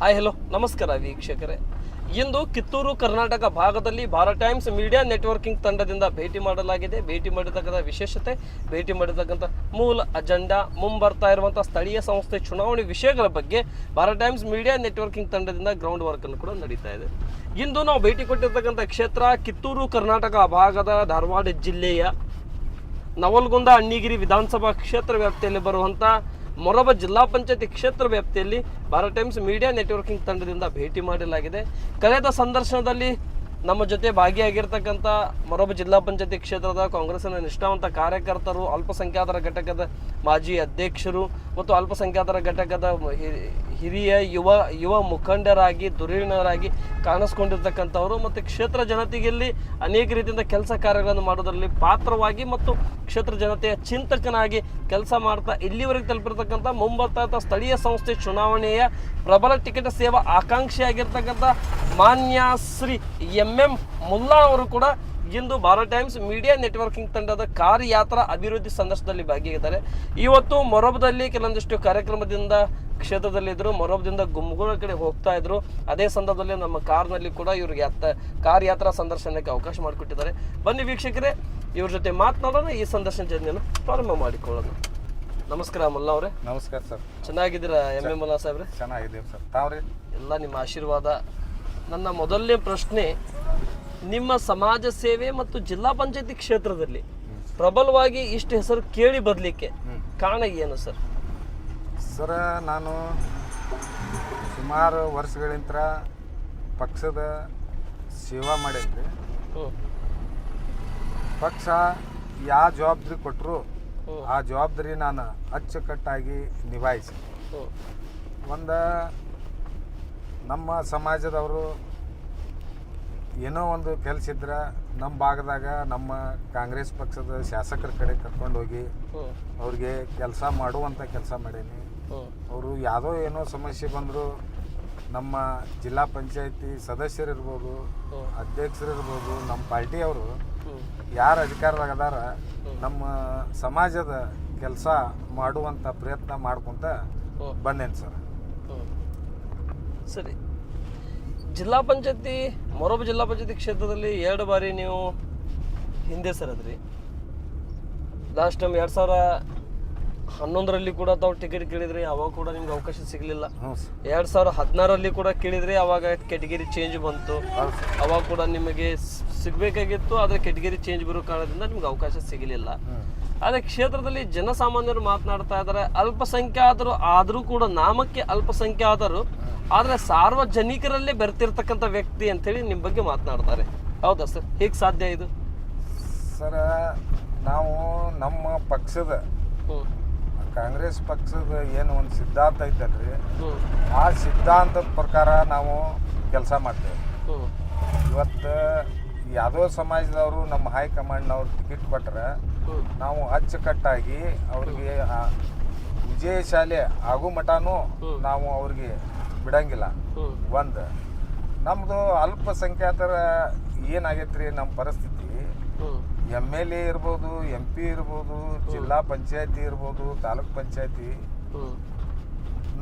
Hi hello ನಮಸ್ಕಾರ ವೀಕ್ಷಕರೇ. ಇಂದು ಕಿತ್ತೂರು, ಕರ್ನಾಟಕ ಭಾಗದಲ್ಲಿ ಭಾರತ್ ಟೈಮ್ಸ್ ಮೀಡಿಯಾ ನೆಟ್ವರ್ಕಿಂಗ್ ತಂಡದಿಂದ ಭೇಟಿ ಮಾಡಲಾಗಿದೆ. ಭೇಟಿ ಮಾಡಿರ್ತಕ್ಕಂಥ ವಿಶೇಷತೆ, ಭೇಟಿ ಮಾಡಿರ್ತಕ್ಕಂಥ ಮೂಲ ಅಜೆಂಡಾ, ಮುಂಬರ್ತಾ ಇರುವಂಥ ಸ್ಥಳೀಯ ಸಂಸ್ಥೆ ಚುನಾವಣೆ ವಿಷಯಗಳ ಬಗ್ಗೆ ಭಾರತ್ ಟೈಮ್ಸ್ ಮೀಡಿಯಾ ನೆಟ್ವರ್ಕಿಂಗ್ ತಂಡದಿಂದ ಗ್ರೌಂಡ್ ವರ್ಕ್ ಅನ್ನು ಕೂಡ ನಡೀತಾ ಇದೆ. ಇಂದು ನಾವು ಭೇಟಿ ಕೊಟ್ಟಿರ್ತಕ್ಕಂಥ ಕ್ಷೇತ್ರ ಕಿತ್ತೂರು, ಕರ್ನಾಟಕ ಭಾಗದ ಧಾರವಾಡ ಜಿಲ್ಲೆಯ ನವಲ್ಗುಂದ, ಅಣ್ಣಿಗಿರಿ ವಿಧಾನಸಭಾ ಕ್ಷೇತ್ರ ವ್ಯಾಪ್ತಿಯಲ್ಲಿ ಬರುವಂಥ ಮೊರಬ ಜಿಲ್ಲಾ ಪಂಚಾಯತಿ ಕ್ಷೇತ್ರ ವ್ಯಾಪ್ತಿಯಲ್ಲಿ ಭಾರತ ಟೈಮ್ಸ್ ಮೀಡಿಯಾ ನೆಟ್ವರ್ಕಿಂಗ್ ತಂಡದಿಂದ ಭೇಟಿ ಮಾಡಲಾಗಿದೆ. ಕಳೆದ ಸಂದರ್ಶನದಲ್ಲಿ ನಮ್ಮ ಜೊತೆ ಭಾಗಿಯಾಗಿರ್ತಕ್ಕಂಥ ಮರೊಬ್ಬ ಜಿಲ್ಲಾ ಪಂಚಾಯತಿ ಕ್ಷೇತ್ರದ ಕಾಂಗ್ರೆಸ್ನ ನಿಷ್ಠಾವಂತ ಕಾರ್ಯಕರ್ತರು, ಅಲ್ಪಸಂಖ್ಯಾತರ ಘಟಕದ ಮಾಜಿ ಅಧ್ಯಕ್ಷರು ಮತ್ತು ಅಲ್ಪಸಂಖ್ಯಾತರ ಘಟಕದ ಹಿರಿಯ ಯುವ ಯುವ ಮುಖಂಡರಾಗಿ ಧುರೀಣರಾಗಿ ಕಾಣಿಸ್ಕೊಂಡಿರ್ತಕ್ಕಂಥವರು ಮತ್ತು ಕ್ಷೇತ್ರ ಜನತೆಯಲ್ಲಿ ಅನೇಕ ರೀತಿಯಿಂದ ಕೆಲಸ ಕಾರ್ಯಗಳನ್ನು ಮಾಡೋದರಲ್ಲಿ ಪಾತ್ರವಾಗಿ ಮತ್ತು ಕ್ಷೇತ್ರ ಜನತೆಯ ಚಿಂತಕನಾಗಿ ಕೆಲಸ ಮಾಡ್ತಾ ಇಲ್ಲಿವರೆಗೆ ತಲುಪಿರ್ತಕ್ಕಂಥ ಮುಂಬರ್ತಾ ಸ್ಥಳೀಯ ಸಂಸ್ಥೆ ಚುನಾವಣೆಯ ಪ್ರಬಲ ಟಿಕೆಟ್ ಸೇವಾ ಆಕಾಂಕ್ಷಿಯಾಗಿರ್ತಕ್ಕಂಥ ಮಾನ್ಯ ಶ್ರೀ ಎಂ ಎಂ ಮುಲ್ಲಾ ಅವರು ಕೂಡ ಇಂದು ಭಾರತ್ ಟೈಮ್ಸ್ ಮೀಡಿಯಾ ನೆಟ್ವರ್ಕಿಂಗ್ ತಂಡದ ಕಾರ್ಯಾತ್ರ ಅಭಿವೃದ್ಧಿ ಸಂದರ್ಶನದಲ್ಲಿ ಭಾಗಿಯಾಗಿದ್ದಾರೆ. ಇವತ್ತು ಮೊರಬದಲ್ಲಿ ಕೆಲವೊಂದಿಷ್ಟು ಕಾರ್ಯಕ್ರಮದಿಂದ ಕ್ಷೇತ್ರದಲ್ಲಿದ್ದರು ಮೊರಬದಿಂದ ಗುಮ್ಗುಳ ಕಡೆ ಹೋಗ್ತಾ ಇದ್ರು. ಅದೇ ಸಂದರ್ಭದಲ್ಲಿ ನಮ್ಮ ಕಾರ್ನಲ್ಲಿ ಕೂಡ ಇವ್ರಿಗೆ ಯಾತ್ರ ಕಾರ್ ಯಾತ್ರಾ ಸಂದರ್ಶನಕ್ಕೆ ಅವಕಾಶ ಮಾಡಿಕೊಟ್ಟಿದ್ದಾರೆ. ಬನ್ನಿ ವೀಕ್ಷಕರೇ, ಇವ್ರ ಜೊತೆ ಮಾತನಾಡೋಣ. ಈ ಸಂದರ್ಶನ ಜರ್ನಿಯನ್ನು ಪ್ರಾರಂಭ ಮಾಡಿಕೊಳ್ಳೋಣ. ನಮಸ್ಕಾರ ಮಲ್ಲ ಅವರೇ. ನಮಸ್ಕಾರ ಸರ್. ಚೆನ್ನಾಗಿದ್ದೀರಾ ಎಂ ಎ ಮಲ್ಲಾ ಸಾಹೇಬ್ರೆ? ಚೆನ್ನಾಗಿದ್ದೀವಿ ಸರ್. ತಾವ್ರಿ? ಎಲ್ಲ ನಿಮ್ಮ ಆಶೀರ್ವಾದ. ನನ್ನ ಮೊದಲನೇ ಪ್ರಶ್ನೆ ನಿಮ್ಮ ಸಮಾಜ ಸೇವೆ ಮತ್ತು ಜಿಲ್ಲಾ ಪಂಚಾಯತಿ ಕ್ಷೇತ್ರದಲ್ಲಿ ಪ್ರಬಲವಾಗಿ ಇಷ್ಟು ಹೆಸರು ಕೇಳಿ ಬರಲಿಕ್ಕೆ ಕಾರಣ ಏನು ಸರ್? ಸರ ನಾನು ಸುಮಾರು ವರ್ಷಗಳಿಂದ ಪಕ್ಷದ ಸೇವಾ ಮಾಡಿದ್ವಿ ಪಕ್ಷ ಯಾವ ಜವಾಬ್ದಾರಿ ಕೊಟ್ಟರು. ಆ ಜವಾಬ್ದಾರಿ ನಾನು ಅಚ್ಚುಕಟ್ಟಾಗಿ ನಿಭಾಯಿಸಿ ಒಂದು ನಮ್ಮ ಸಮಾಜದವರು ಏನೋ ಒಂದು ಕೆಲಸ ಇದ್ರೆ ನಮ್ಮ ಭಾಗದಾಗ ನಮ್ಮ ಕಾಂಗ್ರೆಸ್ ಪಕ್ಷದ ಶಾಸಕರ ಕಡೆ ಕರ್ಕೊಂಡು ಹೋಗಿ ಹ್ಞೂ ಅವ್ರಿಗೆ ಕೆಲಸ ಮಾಡುವಂಥ ಕೆಲಸ ಮಾಡೀನಿ. ಅವರು ಯಾವುದೋ ಏನೋ ಸಮಸ್ಯೆ ಬಂದರೂ ನಮ್ಮ ಜಿಲ್ಲಾ ಪಂಚಾಯತಿ ಸದಸ್ಯರಿರ್ಬೋದು ಅಧ್ಯಕ್ಷರಿರ್ಬೋದು ನಮ್ಮ ಪಾರ್ಟಿಯವರು ಯಾರು ಅಧಿಕಾರದಾಗ ಅದಾರ, ನಮ್ಮ ಸಮಾಜದ ಕೆಲಸ ಮಾಡುವಂಥ ಪ್ರಯತ್ನ ಮಾಡ್ಕೊಂತ ಬಂದೇನೆ ಸರ್. ಸರಿ. ಜಿಲ್ಲಾ ಪಂಚಾಯತಿ, ಮೊರಬ ಜಿಲ್ಲಾ ಪಂಚಾಯತಿ ಕ್ಷೇತ್ರದಲ್ಲಿ ಎರಡು ಬಾರಿ ನೀವು ಹಿಂದೆ ಸರದ್ರಿ. ಲಾಸ್ಟ್ ಟೈಮ್ ಎರಡು ಸಾವಿರ ಹನ್ನೊಂದರಲ್ಲಿ ಕೂಡ ತಾವು ಟಿಕೆಟ್ ಕೇಳಿದ್ರಿ ಅವಾಗ ಕೂಡ ನಿಮ್ಗೆ ಅವಕಾಶ ಸಿಗಲಿಲ್ಲ. ಎರಡ್ ಸಾವಿರದ ಹದಿನಾರರಲ್ಲಿ ಕೂಡ ಕೇಳಿದ್ರಿ ಅವಾಗ ಕೆಟಗಿರಿ ಚೇಂಜ್ ಬಂತು. ಅವಾಗ ಕೂಡ ನಿಮಗೆ ಸಿಗಬೇಕಾಗಿತ್ತು ಆದರೆ ಕೆಟಗಿರಿ ಚೇಂಜ್ ಬರೋ ಕಾರಣದಿಂದ ನಿಮ್ಗೆ ಅವಕಾಶ ಸಿಗಲಿಲ್ಲ. ಆದರೆ ಕ್ಷೇತ್ರದಲ್ಲಿ ಜನಸಾಮಾನ್ಯರು ಮಾತನಾಡ್ತಾ ಇದ್ದಾರೆ ಅಲ್ಪಸಂಖ್ಯಾತರು ಆದರೂ ಕೂಡ ನಾಮಕ್ಕೆ ಅಲ್ಪಸಂಖ್ಯಾತರು ಆದರೆ ಸಾರ್ವಜನಿಕರಲ್ಲೇ ಬೆರ್ತಿರ್ತಕ್ಕಂಥ ವ್ಯಕ್ತಿ ಅಂತೇಳಿ ನಿಮ್ಮ ಬಗ್ಗೆ ಮಾತನಾಡ್ತಾರೆ. ಹೌದಾ ಸರ್? ಹೇಗೆ ಸಾಧ್ಯ ಇದು? ಸರ ನಾವು ನಮ್ಮ ಪಕ್ಷದ ಕಾಂಗ್ರೆಸ್ ಪಕ್ಷದ ಏನು ಒಂದು ಸಿದ್ಧಾಂತ ಐತಲ್ರಿ ಆ ಸಿದ್ಧಾಂತದ ಪ್ರಕಾರ ನಾವು ಕೆಲಸ ಮಾಡ್ತೇವೆ. ಇವತ್ತು ಯಾವುದೋ ಸಮಾಜದವರು ನಮ್ಮ ಹೈಕಮಾಂಡ್ನವ್ರು ಟಿಕೆಟ್ ಕೊಟ್ರೆ ನಾವು ಅಚ್ಚುಕಟ್ಟಾಗಿ ಅವ್ರಿಗೆ ವಿಜಯಶಾಲಿ ಆಗೋ ಮಠನೂ ನಾವು ಅವ್ರಿಗೆ ಬಿಡಂಗಿಲ್ಲ. ಒಂದು ನಮ್ಮದು ಅಲ್ಪಸಂಖ್ಯಾತರ ಏನಾಗೈತ್ರಿ ನಮ್ಮ ಪರಿಸ್ಥಿತಿ? ಎಂ ಎಲ್ ಎ ಇರ್ಬೋದು ಎಂ ಪಿ ಇರ್ಬೋದು ಜಿಲ್ಲಾ ಪಂಚಾಯತಿ ಇರ್ಬೋದು ತಾಲೂಕ್ ಪಂಚಾಯತಿ.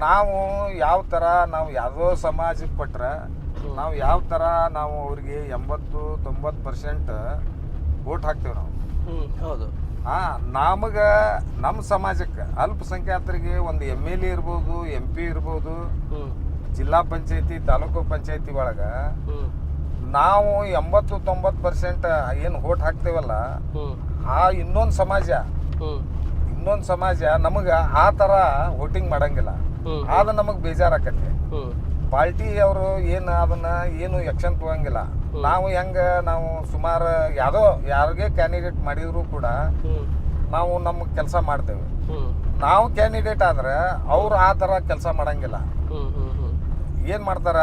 ನಾವು ಯಾವ ಥರ ನಾವು ಯಾವುದೋ ಸಮಾಜಕ್ಕೆ ಕೊಟ್ರೆ ನಾವು ಯಾವ ಥರ ನಾವು ಅವ್ರಿಗೆ ಎಂಬತ್ತು ತೊಂಬತ್ತು ಪರ್ಸೆಂಟ್ ವೋಟ್ ಹಾಕ್ತೇವೆ ನಾವು. ಹೌದು. ಹಾಂ ನಮಗೆ ನಮ್ಮ ಸಮಾಜಕ್ಕೆ ಅಲ್ಪಸಂಖ್ಯಾತರಿಗೆ ಒಂದು ಎಂ ಎಲ್ ಎ ಇರ್ಬೋದು ಎಂ ಪಿ ಇರ್ಬೋದು ಜಿಲ್ಲಾ ಪಂಚಾಯತಿ ತಾಲೂಕು ಪಂಚಾಯತಿ ಒಳಗೆ ನಾವು ಎಂಬತ್ತು ತೊಂಬತ್ತು ಪರ್ಸೆಂಟ್ ಏನು ಓಟ್ ಹಾಕ್ತೇವಲ್ಲ ಆ ಇನ್ನೊಂದು ಸಮಾಜ ಇನ್ನೊಂದು ಸಮಾಜ ನಮಗೆ ಆ ಥರ ವೋಟಿಂಗ್ ಮಾಡಂಗಿಲ್ಲ. ಆದ್ರೆ ಆದ ನಮಗೆ ಬೇಜಾರಾಕತ್ತೆ. ಪಾರ್ಟಿ ಅವರು ಏನು ಅದನ್ನ ಏನು ಎಕ್ಷನ್ ತಗೋಂಗಿಲ್ಲ. ನಾವು ಹೆಂಗ ನಾವು ಸುಮಾರು ಯಾವುದೋ ಯಾರಿಗೆ ಕ್ಯಾಂಡಿಡೇಟ್ ಮಾಡಿದ್ರು ಕೂಡ ನಾವು ನಮ್ಮ ಕೆಲಸ ಮಾಡ್ತೇವೆ. ನಾವು ಕ್ಯಾಂಡಿಡೇಟ್ ಆದ್ರೆ ಅವ್ರು ಆ ತರ ಕೆಲಸ ಮಾಡಂಗಿಲ್ಲ. ಏನ್ ಮಾಡ್ತಾರ?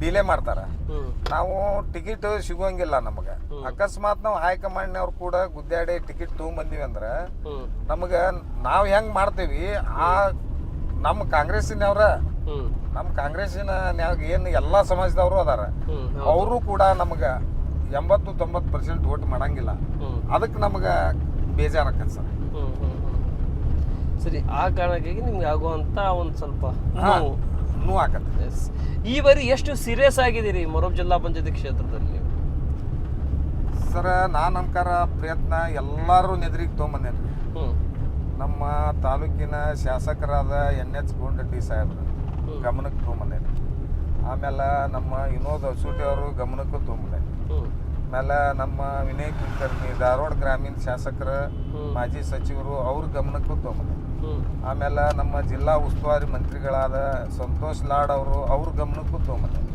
ಡಿಲೇ ಮಾಡ್ತಾರ. ನಾವು ಟಿಕೆಟ್ ಸಿಗೋಂಗಿಲ್ಲ ನಮಗೆ. ಅಕಸ್ಮಾತ್ ನಾವು ಹೈಕಮಾಂಡ್ನವ್ರು ಕೂಡ ಗುದ್ದಾಡಿ ಟಿಕೆಟ್ ತೊಗೊಂಬಂದಿವಿ ಅಂದ್ರೆ ನಮಗೆ ನಾವು ಹೆಂಗ್ ಮಾಡ್ತೀವಿ ಆ ನಮ್ಮ ಕಾಂಗ್ರೆಸ್ಸಿನವ್ರ ನಮ್ಮ ಕಾಂಗ್ರೆಸ್ಸಿನ ಏನು ಎಲ್ಲ ಸಮಾಜದವರು ಅದಾರ. ಅವರು ಕೂಡ ನಮಗೆ ಎಂಬತ್ತು ತೊಂಬತ್ತು ಪರ್ಸೆಂಟ್ ವೋಟ್ ಮಾಡಂಗಿಲ್ಲ. ಅದಕ್ಕೆ ನಮಗೆ ಬೇಜಾರಾಕತ್ತೆ ಸರ್. ಸರಿ ಆ ಕಾರಣಕ್ಕಾಗಿ ನಿಮ್ಗೆ ಆಗುವಂತ ಒಂದು ಸ್ವಲ್ಪ ನೂ ನೋವು ಆಕತ್ತೆ. ಎಸ್ ಈ ಬಾರಿ ಎಷ್ಟು ಸೀರಿಯಸ್ ಆಗಿದ್ದೀರಿ ಮೊರಬ್ ಜಿಲ್ಲಾ ಪಂಚಾಯತಿ ಕ್ಷೇತ್ರದಲ್ಲಿ? ಸರ್ ನಾನು ಅನ್ಕಾರ ಪ್ರಯತ್ನ ಎಲ್ಲರೂ ನೆದ್ರಿಗೆ ತೊಗೊಂಬಂದೇನೆ ನಮ್ಮ ತಾಲೂಕಿನ ಶಾಸಕರಾದ ಎನ್ ಎಚ್ ಗೋಂಡಡ್ಡಿ ಸಾಹೇಬ್ರು. ಗಮನಕ್ಕೆ ತೊಗೊಂಬಂದೇನೆ ಆಮೇಲೆ ನಮ್ಮ ವಿನೋದ್ ಅಸೂಟಿ ಅವರು ಗಮನಕ್ಕೂ ತೊಗೊಂಬಂದೆ ಆಮೇಲೆ ನಮ್ಮ ವಿನಯ್ ಕುಲಕರ್ಣಿ ಧಾರವಾಡ ಗ್ರಾಮೀಣ ಶಾಸಕರ. ಮಾಜಿ ಸಚಿವರು ಅವ್ರ ಗಮನಕ್ಕೂ ತೊಗೊಂಬಂದೆ ಆಮೇಲೆ ನಮ್ಮ ಜಿಲ್ಲಾ ಉಸ್ತುವಾರಿ ಮಂತ್ರಿಗಳಾದ ಸಂತೋಷ್ ಲಾಡ್ ಅವರು ಅವ್ರ ಗಮನಕ್ಕೂ ತೊಗೊಂಬಂದೇನೆ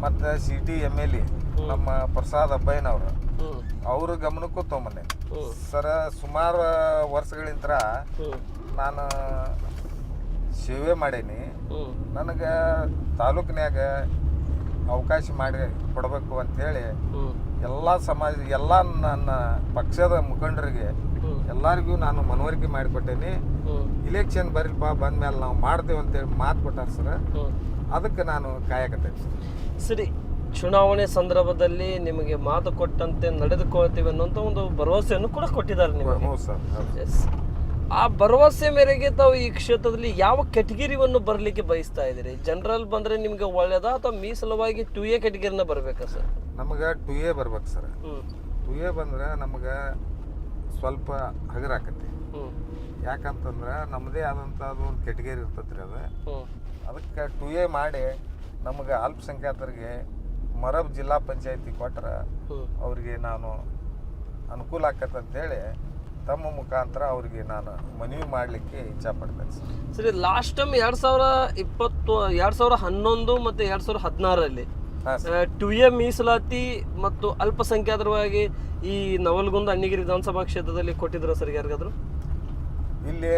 ಮತ್ತು C T M L A ನಮ್ಮ ಪ್ರಸಾದ್ ಅಬ್ಬಯ್ಯನವರು ಅವ್ರ. ಗಮನಕ್ಕೂ ತೊಗೊಂಬಂದೇನೆ ಸರ ಸುಮಾರು ವರ್ಷಗಳಿಂದ ನಾನು ಸೇವೆ ಮಾಡೀನಿ. ನನಗೆ ತಾಲೂಕಿನ್ಯಾಗ ಅವಕಾಶ ಮಾಡಿ ಕೊಡಬೇಕು ಅಂಥೇಳಿ ಹೇಳಿ ಎಲ್ಲ ಸಮಾಜ ಎಲ್ಲ ನನ್ನ ಪಕ್ಷದ ಮುಖಂಡರಿಗೆ ಎಲ್ಲರಿಗೂ ನಾನು ಮನವರಿಕೆ ಮಾಡಿಕೊಟ್ಟೇನಿ. ಇಲೆಕ್ಷನ್ ಬರಲಿಪ್ಪ ಬಂದ್ಮೇಲೆ ನಾವು ಮಾಡ್ತೇವೆ ಅಂತೇಳಿ ಮಾತು ಕೊಟ್ಟಾರ ಸರ್ ಅದಕ್ಕೆ ನಾನು ಕಾಯಕತ್ತೇನೆ ಸರ್ ಚುನಾವಣೆ ಸಂದರ್ಭದಲ್ಲಿ ನಿಮಗೆ ಮಾತು ಕೊಟ್ಟಂತೆ ನಡೆದುಕೊಳ್ತೀವಿ ಅನ್ನೋಂಥ ಒಂದು ಭರವಸೆಯನ್ನು ಕೂಡ ಕೊಟ್ಟಿದ್ದಾರೆ ನೀವು ಸರ್ ಎಸ್ ಆ ಭರವಸೆ ಮೇರೆಗೆ ತಾವು ಈ ಕ್ಷೇತ್ರದಲ್ಲಿ ಯಾವ ಕೆಟಗಿರಿವನ್ನು ಬರಲಿಕ್ಕೆ ಬಯಸ್ತಾ ಇದ್ದೀರಿ? ಜನರಲ್ ಬಂದರೆ ನಿಮಗೆ ಒಳ್ಳೇದಾ ಅಥವಾ ಮೀಸಲವಾಗಿ ಟು ಎ ಕೆಟಗಿರಿನ ಬರಬೇಕಾ ಸರ್? ನಮಗೆ ಟು ಎ ಬರ್ಬೇಕು ಸರ್. ಟು ಎ ಬಂದ್ರೆ ನಮಗೆ ಸ್ವಲ್ಪ ಹಗರಾಕತಿ ಯಾಕಂತಂದ್ರೆ ನಮ್ಮದೇ ಆದಂಥ ಒಂದು ಕೆಟಗರಿ ಇರ್ತೈತ್ರಿ ಅದು. ಅದಕ್ಕೆ ಟು ಎ ಮಾಡಿ ನಮಗೆ ಅಲ್ಪಸಂಖ್ಯಾತರಿಗೆ ಮರಬ್ ಜಿಲ್ಲಾ ಪಂಚಾಯತಿ ಕೊಟ್ರೆ ಅವರಿಗೆ ನಾನು ಅನುಕೂಲ ಆಕತ್ತೆ ಅಂತೇಳಿ ತಮ್ಮ ಮುಖಾಂತರ ಅವರಿಗೆ ನಾನು ಮನವಿ ಮಾಡಲಿಕ್ಕೆ ಇಚ್ಛಾಪಡ್ತೇನೆ ಸರ್. ಸರಿ ಲಾಸ್ಟ್ ಟೈಮ್ ಎರಡು ಸಾವಿರ ಇಪ್ಪತ್ತು ಎರಡು ಸಾವಿರ ಹನ್ನೊಂದು ಮತ್ತು ಎರಡು ಸಾವಿರ ಹದಿನಾರರಲ್ಲಿ ಎ ಮೀಸಲಾತಿ ಮತ್ತು ಅಲ್ಪಸಂಖ್ಯಾತರವಾಗಿ ಈ ನವಲ್ಗುಂದ ಅಣ್ಣಿಗಿರಿ ವಿಧಾನಸಭಾ ಕ್ಷೇತ್ರದಲ್ಲಿ ಕೊಟ್ಟಿದ್ರು ಸರ್ ಯಾರಿಗಾದ್ರು? ಇಲ್ಲಿ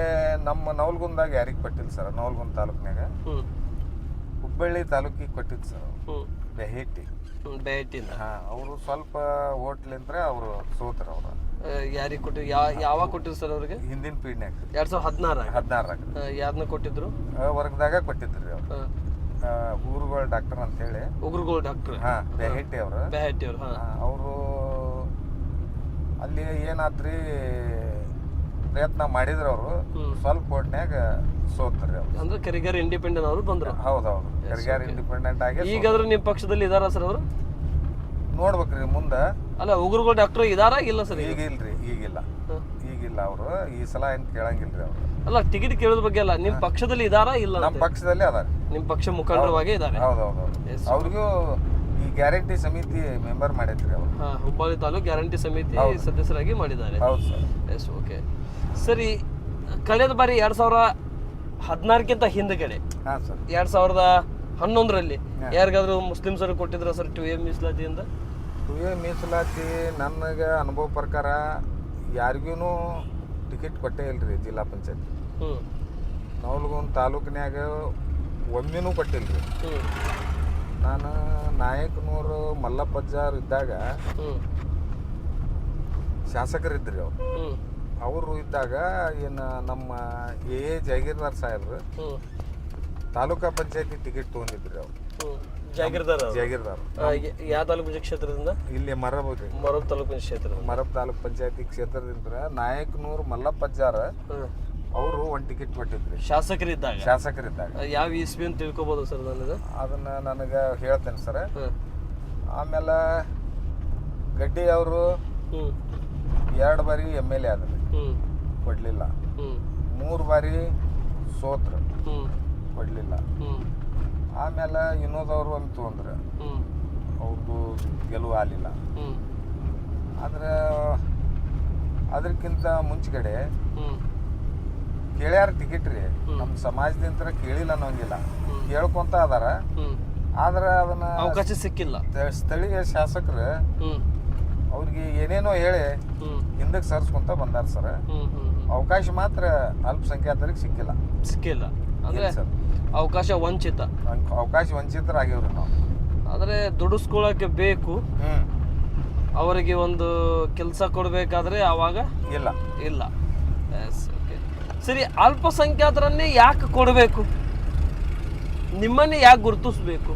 ನಮ್ಮ ನವಲ್ಗುಂದಾಗ ಯಾರಿಗೆ ಕೊಟ್ಟಿಲ್ಲ ಸರ್ ನವಲ್ಗುಂದ ತಾಲೂಕಿನಾಗ ಹುಬ್ಬಳ್ಳಿ ತಾಲೂಕಿಗೆ ಕೊಟ್ಟಿದ್ದು ಸರ್ ಬೆಹೇಟಿ. ಬೆಹೇಟಿ ಹಾಂ ಅವರು ಸ್ವಲ್ಪ ಓಟ್ಲಿಂದ್ರೆ ಅವರು ಸೋತರ ಅವರು. ಯಾರಿಗೆ ಕೊಟ್ಟಿದ್ರು ಯಾ ಯಾವಾಗ ಕೊಟ್ಟಿದ್ರು ಸರ್ ಅವ್ರಿಗೆ? ಹಿಂದಿನ ಪೀಡ್ನ್ಯಾಗ ಎರಡ್ ಸಾವಿರದ ಹದಿನಾರ ಹದಿನಾರಾಗ ಯಾರನ್ನ ಕೊಟ್ಟಿದ್ರು? ವರ್ಗದಾಗ ಕೊಟ್ಟಿದ್ರು ಅವರು. ಊರುಗಳ ಡಾಕ್ಟರ್ ಅಂತ ಹೇಳಿ ಉಗ್ರಗೋಳ್ ಡಾಕ್ಟರ್? ಹಾಂ ಬೆಹೆಟ್ಟಿ ಅವರು. ಬೆಹಟ್ಟಿ ಅವರು ಹಾ. ಅವರು ಅಲ್ಲಿ ಏನಾದ್ರಿ ಪ್ರಯತ್ನ ಮಾಡಿದ್ರು ಅವರು. ಸ್ವಲ್ಪ ಓಟ್ನ್ಯಾಗ ಸೋತ್ರಿ ಅವ್ರು. ಅಂದ್ರೆ ಕರಿಗಾರ್ ಇಂಡಿಪೆಂಡೆಂಟ್ ಅವರು ಬಂದ್ರು? ಹೌದೌದು ಕರಿಗಾರ್ ಇಂಡಿಪೆಂಡೆಂಟ್ ಆಗಿ ಈಗಾದ್ರೂ ನಿಮ್ಮ ಪಕ್ಷದಲ್ಲಿ ಇದಾರ ಸರ್ ಅವರು? ನೋಡ್ಬೇಕ್ರಿ ಮುಂದೆ. ಅಲ್ಲ ಉಗುರುಗಳು ಡಾಕ್ಟರ್ ಇದಾರಾ ಇಲ್ಲ ಸರ್ ಈಗ? ಇಲ್ರಿ ಈಗಿಲ್ಲ. ಈಗಿಲ್ಲ ಅವರು. ಈ ಸಲ ಏನ್ ಕೇಳಂಗಿಲ್ರಿ ಅವರು. ಅಲ್ಲ ಟಿಕೆಟ್ ಕೇಳೋದ್ ಬಗ್ಗೆ ಅಲ್ಲ ನಿಮ್ ಪಕ್ಷದಲ್ಲಿ ಇದಾರ ಇಲ್ಲ ನಮ್ಮ ಪಕ್ಷದಲ್ಲಿ ಅದಾರ. ನಿಮ್ ಪಕ್ಷ ಮುಖಂಡರವಾಗಿ ಇದಾರೆ? ಹೌದೌದು Yes. ಅವ್ರಿಗೂ ಈ ಗ್ಯಾರಂಟಿ ಸಮಿತಿ ಮೆಂಬರ್ ಮಾಡಿದ್ರಿ ಅವರು. ಹುಬ್ಬಳ್ಳಿ ತಾಲೂಕ್ ಗ್ಯಾರಂಟಿ ಸಮಿತಿ ಸದಸ್ಯರಾಗಿ ಮಾಡಿದ್ದಾರೆ. ಹೌದು ಸರ್. Yes okay. ಸರಿ ಕಳೆದ ಬಾರಿ ಎರಡ್ ಸಾವಿರ ಹದಿನಾರಕ್ಕಿಂತ ಹಿಂದ್ಗಡೆ ಹಾಂ ಸರ್. ಎರಡ್ ಸಾವಿರದ ಹನ್ನೊಂದರಲ್ಲಿ ಯಾರಿಗಾದ್ರೂ ಮುಸ್ಲಿಮ್ಸರು ಕೊಟ್ಟಿದ್ರ ಸರ್ ಟು ಎ ಮೀಸಲಾತಿಯಿಂದ ಎ ಮೀಸಲಾತಿ ನನಗೆ ಅನುಭವ ಪ್ರಕಾರ ಯಾರಿಗೂ ಟಿಕೆಟ್ ಕೊಟ್ಟೇ ಇಲ್ರಿ ಜಿಲ್ಲಾ ಪಂಚಾಯತ್. ಹ್ಮ್. ತಾಲೂಕಿನಾಗ ತಾಲೂಕಿನ್ಯಾಗ ಒಮ್ಮೆನೂ ಕೊಟ್ಟಿಲ್ರಿ. ಹ್ಞೂ ನಾನು ನಾಯಕನೂರು ಮಲ್ಲಪ್ಪಜ್ಜಾರ್ ಇದ್ದಾಗ ಶಾಸಕರು ಶಾಸಕರಿದ್ರಿ ಅವ್ರು. ಅವರು ಇದ್ದಾಗ ಏನು ನಮ್ಮ ಎ ಎ ಜಗೀರ್ದಾರ್ ಸಾಹೇಬ್ರು ತಾಲೂಕಾ ಪಂಚಾಯತಿ ಟಿಕೆಟ್ ತೊಗೊಂಡಿದ್ರಿ ಅವ್ರು. ಜಾಗೀರ್ದಾರ್ ಜಾಗಿರ್ದಾರ. ಯಾವ ತಾಲೂಕು ಕ್ಷೇತ್ರದಿಂದ? ಇಲ್ಲಿ ಮರಬ್ರಿ ಮರಬ್ ತಾಲೂಕು ಕ್ಷೇತ್ರ. ಮರಬ್ ತಾಲೂಕ್ ಪಂಚಾಯತಿ ಕ್ಷೇತ್ರದಿಂದ ನಾಯಕನೂರು ಮಲ್ಲಪ್ಪಜ್ಜಾರ ಅವರು ಒಂದು ಟಿಕೆಟ್ ಕೊಟ್ಟಿದ್ರು ಶಾಸಕರಿದ್ದಾಗ? ಶಾಸಕರಿದ್ದಾಗ. ಯಾವ ಇಸ್ವಿ ಅಂತ ತಿಳ್ಕೊಬೋದು ಸರ್ ನನಗೆ ಅದನ್ನ ನನಗೆ ಹೇಳ್ತೇನೆ ಸರ್. ಆಮೇಲೆ ಗಡ್ಡಿ ಅವರು ಎರಡು ಬಾರಿ ಎಂ ಎಲ್ ಎ ಆದ್ರೆ. ಕೊಡಲಿಲ್ಲ. ಮೂರು ಬಾರಿ ಸೋತ್ರ. ಕೊಡ್ಲಿಲ್ಲ. ಆಮೇಲೆ ವಿನೋದವರು ಅಂತು ಅಂದ್ರೆ ಅವ್ರದ್ದು ಗೆಲುವು ಆಗಲಿಲ್ಲ. ಆದ್ರೆ ಅದಕ್ಕಿಂತ ಮುಂಚೆ ಕಡೆ ಹ್ಮ್. ಕೇಳ್ಯಾರ ಟಿಕೆಟ್ ರೀ ನಮ್ಮ ಸಮಾಜದಿಂದ ಕೇಳಿಲ್ಲ ಅನ್ನೋಂಗಿಲ್ಲ. ಕೇಳ್ಕೊಂತ ಅದಾರ. ಆದ್ರೆ ಅದನ್ನ ಅವಕಾಶ ಸಿಕ್ಕಿಲ್ಲ. ಸ್ಥಳೀಯ ಶಾಸಕರು ಅವ್ರಿಗೆ ಏನೇನೋ ಹೇಳಿ ಹಿಂದಕ್ಕೆ ಸರ್ಸ್ಕೊಂತ ಬಂದಾರ ಸರ್. ಅವಕಾಶ ಮಾತ್ರ ಅಲ್ಪಸಂಖ್ಯಾತರಿಗೆ ಸಿಕ್ಕಿಲ್ಲ. ಸಿಕ್ಕಿಲ್ಲ. ಸರ್? ಅವಕಾಶ ವಂಚಿತ. ಅವಕಾಶ ವಂಚಿತರಾಗಿವ್ರಿ ನಾವು. ಆದರೆ ದುಡಿಸ್ಕೊಳ್ಳೋಕೆ ಬೇಕು. ಅವರಿಗೆ ಒಂದು ಕೆಲಸ ಕೊಡಬೇಕಾದ್ರೆ ಆವಾಗ ಇಲ್ಲ. ಇಲ್ಲ. ಎಸ್ ಓಕೆ ಸರಿ ಅಲ್ಪಸಂಖ್ಯಾತರನ್ನೇ ಯಾಕೆ ಕೊಡಬೇಕು? ನಿಮ್ಮನ್ನೇ ಯಾಕೆ ಗುರುತಿಸ್ಬೇಕು?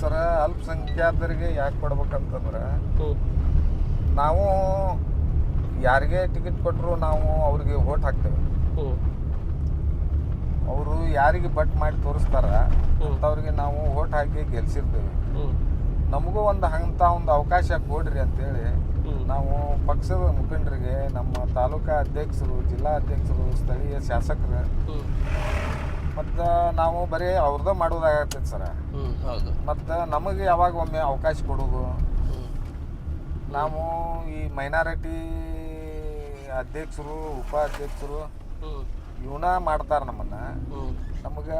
ಸರ ಅಲ್ಪಸಂಖ್ಯಾತರಿಗೆ ಯಾಕೆ ಕೊಡ್ಬೇಕಂತಂದ್ರೆ ಹ್ಞೂ ನಾವು ಯಾರಿಗೆ ಟಿಕೆಟ್ ಕೊಟ್ಟರು ನಾವು ಅವ್ರಿಗೆ ಓಟ್ ಹಾಕ್ತೇವೆ. ಹ್ಞೂ ಅವರು ಯಾರಿಗೆ ಬಟ್ ಮಾಡಿ ತೋರಿಸ್ತಾರ. ಅಂಥವ್ರಿಗೆ ನಾವು ಓಟ್ ಹಾಕಿ ಗೆಲ್ಸಿರ್ತೀವಿ. ನಮಗೂ ಒಂದು ಅಂತ ಒಂದು ಅವಕಾಶ ಕೊಡ್ರಿ ಅಂತೇಳಿ. ನಾವು ಪಕ್ಷದ ಮುಖಂಡರಿಗೆ ನಮ್ಮ ತಾಲೂಕಾ ಅಧ್ಯಕ್ಷರು ಜಿಲ್ಲಾ ಅಧ್ಯಕ್ಷರು ಸ್ಥಳೀಯ ಶಾಸಕರು ಮತ್ತ ನಾವು ಬರೀ ಅವ್ರದ್ದು ಮಾಡೋದಾಗತ್ತೈತೆ ಸರ. ಮತ್ತು ನಮಗೆ ಯಾವಾಗ ಒಮ್ಮೆ ಅವಕಾಶ ಕೊಡೋದು? ನಾವು ಈ ಮೈನಾರಿಟಿ ಅಧ್ಯಕ್ಷರು ಉಪಾಧ್ಯಕ್ಷರು ಹ್ಮ್ ಇವನ್ನ ಮಾಡ್ತಾರೆ ನಮ್ಮನ್ನು. ನಮಗೆ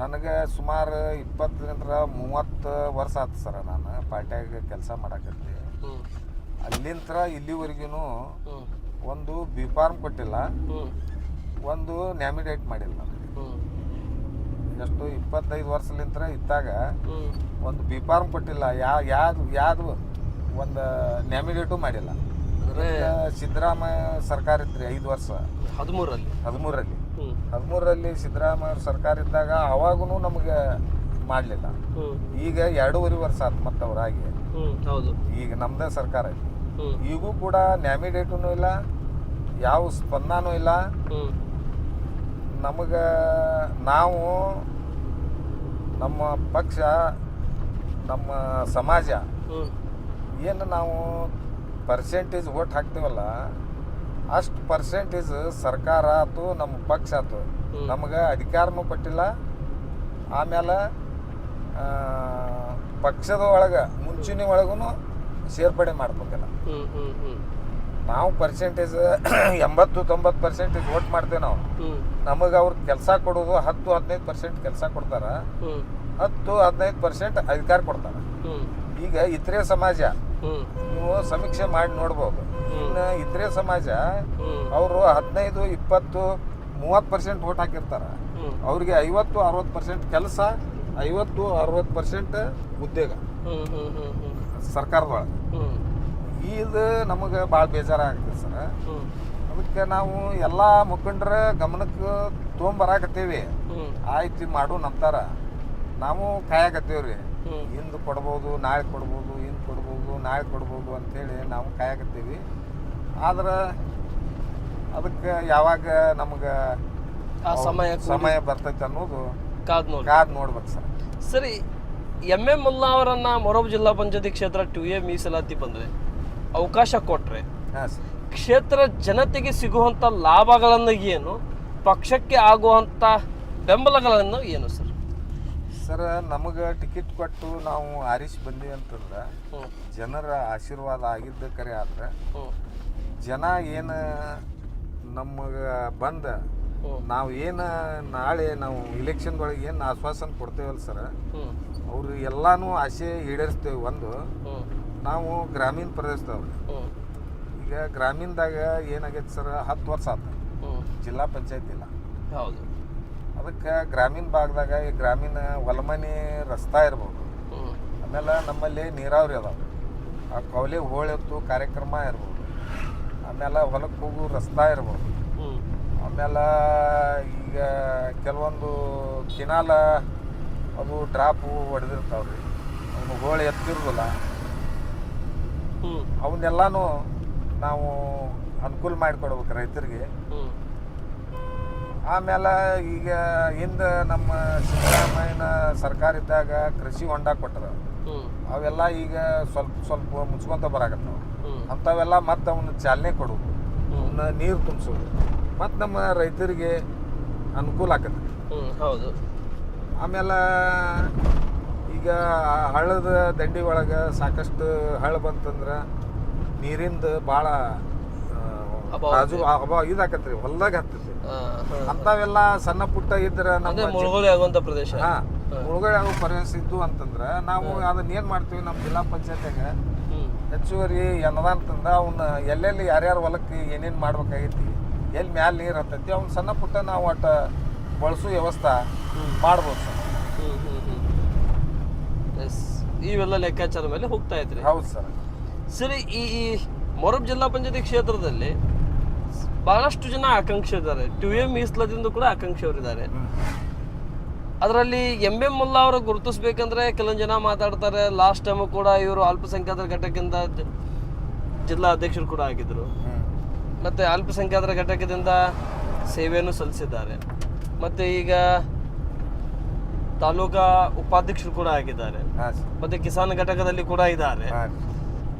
ನನಗೆ ಸುಮಾರು ಇಪ್ಪತ್ತರಿಂದ ಮೂವತ್ತು ವರ್ಷ ಆಯ್ತು ಸರ ನಾನು ಪಾರ್ಟ್ಯಾಗ ಕೆಲಸ ಮಾಡಕತ್ತಿ. ಅಲ್ಲಿಂತ್ರ ಇಲ್ಲಿವರೆಗೂ ಒಂದು ಬಿ ಫಾರ್ಮ್ ಕೊಟ್ಟಿಲ್ಲ. ಒಂದು ನ್ಯಾಮಿಡೇಟ್ ಮಾಡಿಲ್ಲ ಎಷ್ಟು ಇಪ್ಪತ್ತೈದು ವರ್ಷಲಿಂತ್ರ ಇದ್ದಾಗ ಒಂದು ಬಿ ಫಾರ್ಮ್ ಕೊಟ್ಟಿಲ್ಲ. ಯಾ ಯಾವ್ದು ಯಾವ್ದು ಒಂದು ನ್ಯಾಮಿಡೇಟು ಮಾಡಿಲ್ಲ. ಸಿದ್ದರಾಮಯ್ಯ ಸರ್ಕಾರ ಇದ್ರಿ ಐದು ವರ್ಷ. ಹದಿಮೂರಲ್ಲಿ ಹದಿಮೂರಲ್ಲಿ ಹದಿಮೂರಲ್ಲಿ ಸಿದ್ದರಾಮಯ್ಯ ಸರ್ಕಾರ ಇದ್ದಾಗ ಅವಾಗೂ ನಮಗೆ ಮಾಡಲಿಲ್ಲ. ಈಗ ಎರಡೂವರೆ ವರ್ಷ ಆತ್ ಮತ್ತೆ ಹೌದು. ಈಗ ನಮ್ದೇ ಸರ್ಕಾರ ಈಗೂ ಕೂಡ ನ್ಯಾಮಿಡೇಟೂ ಇಲ್ಲ ಯಾವ ಸ್ಪಂದನೂ ಇಲ್ಲ. ನಮಗೆ ನಾವು ನಮ್ಮ ಪಕ್ಷ ನಮ್ಮ ಸಮಾಜ ಏನು ನಾವು ಪರ್ಸೆಂಟೇಜ್ ಓಟ್ ಹಾಕ್ತೀವಲ್ಲ ಅಷ್ಟು ಪರ್ಸೆಂಟೇಜ್ ಸರ್ಕಾರ ಆಯ್ತು ನಮ್ಮ ಪಕ್ಷ ಆಯ್ತು ನಮ್ಗೆ ಅಧಿಕಾರನೂ ಕೊಟ್ಟಿಲ್ಲ ಆಮೇಲೆ ಪಕ್ಷದ ಒಳಗೆ ಮುಂಚೂಣಿ ಒಳಗೂ ಸೇರ್ಪಡೆ ಮಾಡ್ಬೇಕಲ್ಲ. ನಾವು ಪರ್ಸೆಂಟೇಜ್ ಎಂಬತ್ತು ತೊಂಬತ್ತು ಪರ್ಸೆಂಟೇಜ್ ಓಟ್ ಮಾಡ್ತೇವೆ ನಾವು. ನಮಗೆ ಅವ್ರು ಕೆಲಸ ಕೊಡೋದು ಹತ್ತು ಹದಿನೈದು ಪರ್ಸೆಂಟ್ ಕೆಲಸ ಕೊಡ್ತಾರೆ. ಹತ್ತು ಹದಿನೈದು ಪರ್ಸೆಂಟ್ ಅಧಿಕಾರ ಕೊಡ್ತಾರೆ. ಈಗ ಇತರೆ ಸಮಾಜ ನೀವು ಸಮೀಕ್ಷೆ ಮಾಡಿ ನೋಡ್ಬೋದು. ಇನ್ನು ಇದ್ರೆ ಸಮಾಜ ಅವರು ಹದಿನೈದು ಇಪ್ಪತ್ತು ಮೂವತ್ತು ಪರ್ಸೆಂಟ್ ಓಟ್ ಹಾಕಿರ್ತಾರೆ. ಅವರಿಗೆ ಐವತ್ತು ಅರವತ್ತು ಪರ್ಸೆಂಟ್ ಕೆಲಸ ಐವತ್ತು ಅರವತ್ತು ಪರ್ಸೆಂಟ್ ಉದ್ಯೋಗ. ಸರ್ಕಾರದೊಳಗೆ. ಇದು ನಮಗೆ ಭಾಳ ಬೇಜಾರಾಗುತ್ತೆ ಸರ್. ಅದಕ್ಕೆ ನಾವು ಎಲ್ಲ ಮುಖಂಡರ ಗಮನಕ್ಕೆ ತೊಗೊಂಬರಾಕತ್ತೀವಿ. ಆಯ್ತು ಮಾಡು ನಂತರ ನಾವು ಕಾಯಕತ್ತೀವಿ ರೀ ಹ್ಮ್ ಇಂದು ಕೊಡ್ಬೋದು ನಾಳೆ ಕೊಡ್ಬೋದು ಇಂದು ಕೊಡ್ಬೋದು ನಾಳೆ ಕೊಡ್ಬೋದು ಅಂಥೇಳಿ ನಾವು ಕಾಯಕತ್ತೀವಿ. ಆದ್ರೆ ಅದಕ್ಕೆ ಯಾವಾಗ ನಮಗೆ ಆ ಸಮಯ ಸಮಯ ಬರ್ತೈತೆ ಅನ್ನೋದು ಕಾದ್ ನೋಡಿ ಕಾದ್ ನೋಡ್ಬೇಕು ಸರ್. ಸರಿ ಎಂ ಎಂ ಮುಲ್ಲಾ ಅವರನ್ನ ಮೊರಬ್ ಜಿಲ್ಲಾ ಪಂಚಾಯತಿ ಕ್ಷೇತ್ರ ಟು ಎ ಮೀಸಲಾತಿ ಬಂದ್ರೆ ಅವಕಾಶ ಸರ್. ಕ್ಷೇತ್ರ ಜನತೆಗೆ ಸಿಗುವಂತ ಲಾಭಗಳನ್ನು ಏನು ಪಕ್ಷಕ್ಕೆ ಆಗುವಂತ ಬೆಂಬಲಗಳನ್ನು ಏನು ಸರ್? ಸರ್ ನಮಗೆ ಟಿಕೆಟ್ ಕೊಟ್ಟು ನಾವು ಆರಿಸಿ ಬಂದೀವಿ ಅಂತಂದ್ರೆ ಜನರ ಆಶೀರ್ವಾದ ಆಗಿದ್ದ ಕರೆ ಆದ್ರೆ ಜನ ಏನು ನಮಗೆ ಬಂದ ನಾವು ಏನು ನಾಳೆ ನಾವು ಇಲೆಕ್ಷನ್ದೊಳಗೆ ಏನು ಆಶ್ವಾಸನೆ ಕೊಡ್ತೇವಲ್ಲ ಸರ್ ಅವರು ಎಲ್ಲಾನು ಆಸೆ ಈಡೇರಿಸ್ತೇವೆ ಒಂದು. ನಾವು ಗ್ರಾಮೀಣ ಪ್ರದೇಶದವ್ರು. ಈಗ ಗ್ರಾಮೀಣದಾಗ ಏನಾಗೈತೆ ಸರ್ ಹತ್ತು ವರ್ಷ ಆತ. ಜಿಲ್ಲಾ ಪಂಚಾಯತ್ ಇಲ್ಲ. ಹೌದು. ಅದಕ್ಕೆ ಗ್ರಾಮೀಣ ಭಾಗದಾಗ ಈ ಗ್ರಾಮೀಣ ಹೊಲಮನೆ ರಸ್ತಾ ಇರ್ಬೋದು. ಆಮೇಲೆ ನಮ್ಮಲ್ಲಿ ನೀರಾವರಿ ಅದಾವೆ. ಆ ಕವಲೆ ಹೋಳಿತ್ತು ಕಾರ್ಯಕ್ರಮ ಇರ್ಬೋದು. ಆಮೇಲೆ ಹೊಲಕ್ಕೆ ಹೋಗು ರಸ್ತಾ ಇರ್ಬೋದು. ಆಮೇಲೆ ಈಗ ಕೆಲವೊಂದು ಕಿನಾಲ ಅದು ಡ್ರಾಪು ಹೊಡೆದಿರ್ತಾವ್ರಿ. ಅವನು ಹೋಳಿ ಎತ್ತಿರೋದಿಲ್ಲ. ಅವನ್ನೆಲ್ಲಾನು ನಾವು ಅನುಕೂಲ ಮಾಡಿಕೊಡ್ಬೇಕು ರೈತರಿಗೆ. ಆಮೇಲೆ ಈಗ ಹಿಂದೆ ನಮ್ಮ ಸಿದ್ದರಾಮಯ್ಯನ ಸರ್ಕಾರ ಇದ್ದಾಗ ಕೃಷಿ ಹೊಂಡ ಕೊಟ್ಟದ. ಅವೆಲ್ಲ ಈಗ ಸ್ವಲ್ಪ ಸ್ವಲ್ಪ ಮುಚ್ಕೊಂತ ಬರಾಕತ್ತಾವ ಅಂತವೆಲ್ಲ ಅಂಥವೆಲ್ಲ ಮತ್ತೆ ಅವನ್ನ ಚಾಲನೆ ಕೊಡುದು. ಅವನ್ನ ನೀರು ತುಂಬಿಸೋದು. ಮತ್ತು ನಮ್ಮ ರೈತರಿಗೆ ಅನುಕೂಲ ಆಕತ್ತೆ. ಹೌದು. ಆಮೇಲೆ ಈಗ ಹಳ್ಳದ ದಂಡಿ ಒಳಗೆ ಸಾಕಷ್ಟು ಹಳ್ಳ ಬಂತಂದ್ರೆ ನೀರಿಂದ ಭಾಳ ಬಾಜು ಅಭಾವ ಇದಾಕತ್ರಿ ಹೊಲ್ದಾಗ ಹತ್ತೈತಿ ಅಂತಾವೆಲ್ಲ ಸಣ್ಣ ಪುಟ್ಟ ಇದ್ರೆ ಅಂದ್ರೆ ನಮ್ಮ ಮುಳುಗಡೆ ಆಗುವಂತ ಪ್ರದೇಶ. ಹಾ ಮುಳುಗಡೆ ಆಗೋ ಪರಿವೇಶ ಇದ್ದು ಅಂತಂದ್ರೆ ನಾವು ಅದನ್ನ ಏನ್ ಮಾಡ್ತೀವಿ ನಮ್ಮ ಜಿಲ್ಲಾ ಪಂಚಾಯತ್ಯಾಗ ಹೆಚ್ಚುವರಿ ಏನದ ತಂದ ಅವ್ನ ಎಲ್ಲೆಲ್ಲಿ ಯಾರ್ಯಾರ ಹೊಲಕ್ಕೆ ಏನೇನ್ ಮಾಡ್ಬೇಕಾಗೈತಿ ಎಲ್ಲಿ ಮ್ಯಾಲ ನೀರು ಹತ್ತೈತಿ ಅವ್ನ ಸಣ್ಣ ಪುಟ್ಟ ನಾವು ಒಟ್ಟ ಬಳಸೋ ವ್ಯವಸ್ಥೆ ಮಾಡ್ಬೋದು. ಸರ್ ಇವೆಲ್ಲ ಲೆಕ್ಕಾಚಾರ ಮೇಲೆ ಹೋಗ್ತಾ ಇದ್ರಿ. ಹೌದು ಸರ್. ಸರಿ ಈ ಮೊರಬ್ ಜಿಲ್ಲಾ ಪಂಚಾಯತಿ ಕ್ಷೇತ್ರದಲ್ಲಿ ಬಹಳಷ್ಟು ಜನ ಆಕಾಂಕ್ಷಿ ಇದ್ದಾರೆ. ಟು ಎ ಮೀಸಲಾತಿಯಿಂದ ಕೂಡ ಆಕಾಂಕ್ಷಿಯವರಿದ್ದಾರೆ ಅದರಲ್ಲಿ ಎಂ ಎಂ ಮುಲ್ಲಾ ಅವರು ಗುರುತಿಸ್ಬೇಕಂದ್ರೆ ಕೆಲವೊಂದು ಜನ ಮಾತಾಡ್ತಾರೆ. ಲಾಸ್ಟ್ ಟೈಮು ಕೂಡ ಇವರು ಅಲ್ಪಸಂಖ್ಯಾತರ ಘಟಕದಿಂದ ಜಿಲ್ಲಾ ಅಧ್ಯಕ್ಷರು ಕೂಡ ಆಗಿದ್ರು. ಮತ್ತೆ ಅಲ್ಪಸಂಖ್ಯಾತರ ಘಟಕದಿಂದ ಸೇವೆಯನ್ನು ಸಲ್ಲಿಸಿದ್ದಾರೆ. ಮತ್ತೆ ಈಗ ತಾಲೂಕಾ ಉಪಾಧ್ಯಕ್ಷರು ಕೂಡ ಆಗಿದ್ದಾರೆ. ಮತ್ತೆ ಕಿಸಾನ್ ಘಟಕದಲ್ಲಿ ಕೂಡ ಇದ್ದಾರೆ.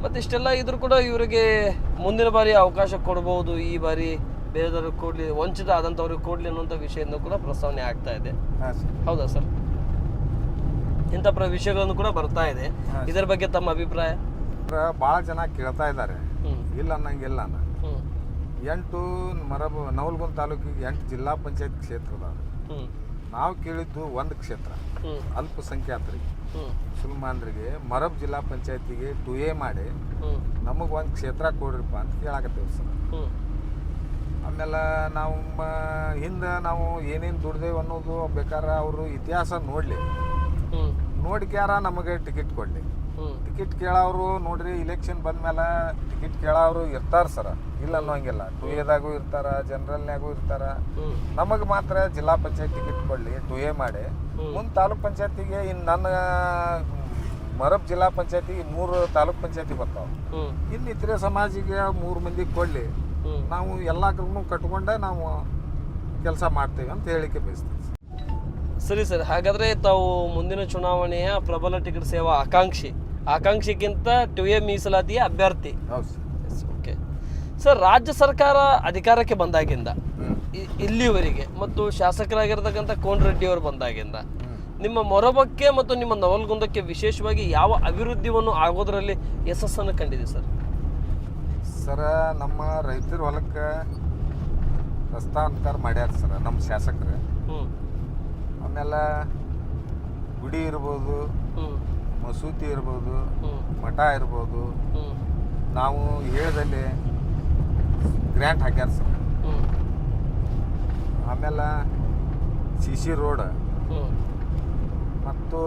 ಮತ್ತೆ ಇಷ್ಟೆಲ್ಲ ಇದ್ರೂ ಕೂಡ ಇವರಿಗೆ ಮುಂದಿನ ಬಾರಿ ಅವಕಾಶ ಕೊಡಬಹುದು ಈ ಬಾರಿ ಬೇರೆದವ್ರಿಗೆ ಕೊಡ್ಲಿ ವಂಚಿತ ಆದಂಥವ್ರಿಗೆ ಕೊಡ್ಲಿ ಅನ್ನುವಂಥ ವಿಷಯದಿಂದ ಕೂಡ ಪ್ರಸ್ತಾವನೆ ಆಗ್ತಾ ಇದೆ. ಹೌದಾ ಸರ್? ಇಂಥ ಪ್ರ ವಿಷಯಗಳನ್ನು ಕೂಡ ಬರ್ತಾ ಇದೆ. ಇದರ ಬಗ್ಗೆ ತಮ್ಮ ಅಭಿಪ್ರಾಯ? ಭಾಳ ಜನ ಕೇಳ್ತಾ ಇದ್ದಾರೆ. ಇಲ್ಲ ಅನ್ನಂಗಿಲ್ಲ ಎಂಟು ಮರಬ ನವಲ್ಗುಂದ ತಾಲೂಕಿಗೆ ಎಂಟು ಜಿಲ್ಲಾ ಪಂಚಾಯತ್ ಕ್ಷೇತ್ರದ ನಾವು ಕೇಳಿದ್ದು ಒಂದು ಕ್ಷೇತ್ರ ಅಲ್ಪಸಂಖ್ಯಾತರಿಗೆ. ಮುಸಲ್ಮಾನರಿಗೆ ಮರಬ್ ಜಿಲ್ಲಾ ಪಂಚಾಯತಿಗೆ ಟು ಎ ಮಾಡಿ ನಮಗೆ ಒಂದು ಕ್ಷೇತ್ರ ಕೊಡ್ರಿಪ್ಪ ಅಂತ ಕೇಳಾಕತ್ತೇವೆ ಸರ್. ಆಮೇಲೆ ನಾವು ಹಿಂದೆ ನಾವು ಏನೇನು ದುಡ್ದೇವು ಅನ್ನೋದು ಬೇಕಾದ್ರೆ ಅವರು ಇತಿಹಾಸ ನೋಡಲಿ. ನೋಡ್ಕ್ಯಾರ ನಮಗೆ ಟಿಕೆಟ್ ಕೊಡಲಿ. ಟಿಕೆಟ್ ಕೇಳೋರು ನೋಡ್ರಿ ಇಲೆಕ್ಷನ್ ಬಂದ್ಮೇಲೆ ಟಿಕೆಟ್ ಕೇಳೋರು ಇರ್ತಾರ ಸರ ಇಲ್ಲ ಅನ್ನೋಂಗಿಲ್ಲ. ಟು ಎದಾಗೂ ಇರ್ತಾರ ಜನರಲ್ನಾಗೂ ಇರ್ತಾರ. ನಮಗೆ ಮಾತ್ರ ಜಿಲ್ಲಾ ಪಂಚಾಯತ್ ಟಿಕೆಟ್ ಕೊಡಲಿ ಟು ಎ ಮಾಡಿ. ಮುಂದ್ ತಾಲೂಕ್ ಪಂಚಾಯತಿಗೆ ಇನ್ನು ನನ್ನ, ಮರಬ್ ಜಿಲ್ಲಾ ಪಂಚಾಯತಿಗೆ ಮೂರು ತಾಲೂಕ್ ಪಂಚಾಯತಿ ಬರ್ತಾವೆ. ಇನ್ನು ಇತರೆ ಸಮಾಜಿಗೆ ಮೂರು ಮಂದಿಗೆ ಕೊಡಲಿ. ನಾವು ಎಲ್ಲ ಕಟ್ಕೊಂಡೆ ನಾವು ಕೆಲಸ ಮಾಡ್ತೀವಿ ಅಂತ ಹೇಳಿಕೆ ಬಯಸ್ತೀವಿ ಸರಿ ಸರ್, ಹಾಗಾದ್ರೆ ತಾವು ಮುಂದಿನ ಚುನಾವಣೆಯ ಪ್ರಬಲ ಟಿಕೆಟ್ ಸೇವಾ ಆಕಾಂಕ್ಷಿ. ಆಕಾಂಕ್ಷಿಗಿಂತ ಟು ಎ ಮೀಸಲಾತಿಯ ಅಭ್ಯರ್ಥಿ. Okay sir. ರಾಜ್ಯ ಸರ್ಕಾರ ಅಧಿಕಾರಕ್ಕೆ ಬಂದಾಗಿಂದ ಹ್ಞೂ ಇ- ಇಲ್ಲಿವರೆಗೆ ಮತ್ತು ಶಾಸಕರಾಗಿರ್ತಕ್ಕಂಥ ಕೋನ್ ರೆಡ್ಡಿ ಅವರು ಬಂದಾಗಿಂದ ನಿಮ್ಮ ಮೊರಬಕ್ಕೆ ಮತ್ತು ನಿಮ್ಮ ನವಲ್ಗುಂದಕ್ಕೆ ವಿಶೇಷವಾಗಿ ಯಾವ ಅಭಿವೃದ್ಧಿಯನ್ನು ಆಗೋದರಲ್ಲಿ ಯಶಸ್ಸನ್ನು ಕಂಡಿದೆ ಸರ್ ಸರ ನಮ್ಮ ರೈತರ ಹೊಲಕ್ಕೆ ರಸ್ತಾಂತರ ಮಾಡ್ಯಾರ ಸರ್ ನಮ್ಮ ಶಾಸಕರು. ಆಮೇಲೆ ಗುಡಿ ಇರ್ಬೋದು ಮಸೂತಿ ಇರ್ಬೋದು ಮಠ ಇರ್ಬೋದು ನಾವು ಹೇಳ್ದಲ್ಲಿ ಗ್ರ್ಯಾಂಟ್ ಹಾಕ್ಯಾರ ಸರ್. ಆಮೇಲೆ ಸಿ ಸಿ ರೋಡ್ ಮತ್ತು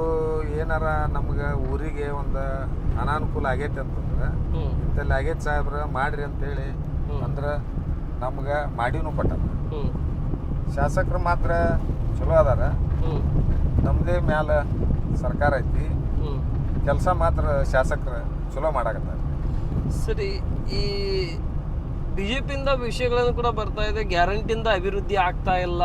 ಏನಾರ ನಮ್ಗೆ ಊರಿಗೆ ಒಂದು ಅನಾನುಕೂಲ ಆಗೈತೆ ಅಂತಂದ್ರೆ ಇಂಥಲ್ಲಿ ಆಗೈತೆ ಸಾಹೇಬ್ರ ಮಾಡ್ರಿ ಅಂತೇಳಿ ಅಂದ್ರೆ ನಮ್ಗೆ ಮಾಡಿನೂ ಪಟ್ಟ ಶಾಸಕರು ಮಾತ್ರ ಚಲೋ ಅದಾರ. ನಮ್ಮದೇ ಮ್ಯಾಲ ಸರ್ಕಾರ ಐತಿ. ಕೆಲಸ ಮಾತ್ರ ಶಾಸಕರು ಚಲೋ ಮಾಡಾಕತ್ತಾರ. ಸರಿ ಈ ಬಿ ಜೆ ಪಿಯಿಂದ ವಿಷಯಗಳನ್ನು ಕೂಡ ಬರ್ತಾ ಇದೆ. ಗ್ಯಾರಂಟಿಯಿಂದ ಅಭಿವೃದ್ಧಿ ಆಗ್ತಾ ಇಲ್ಲ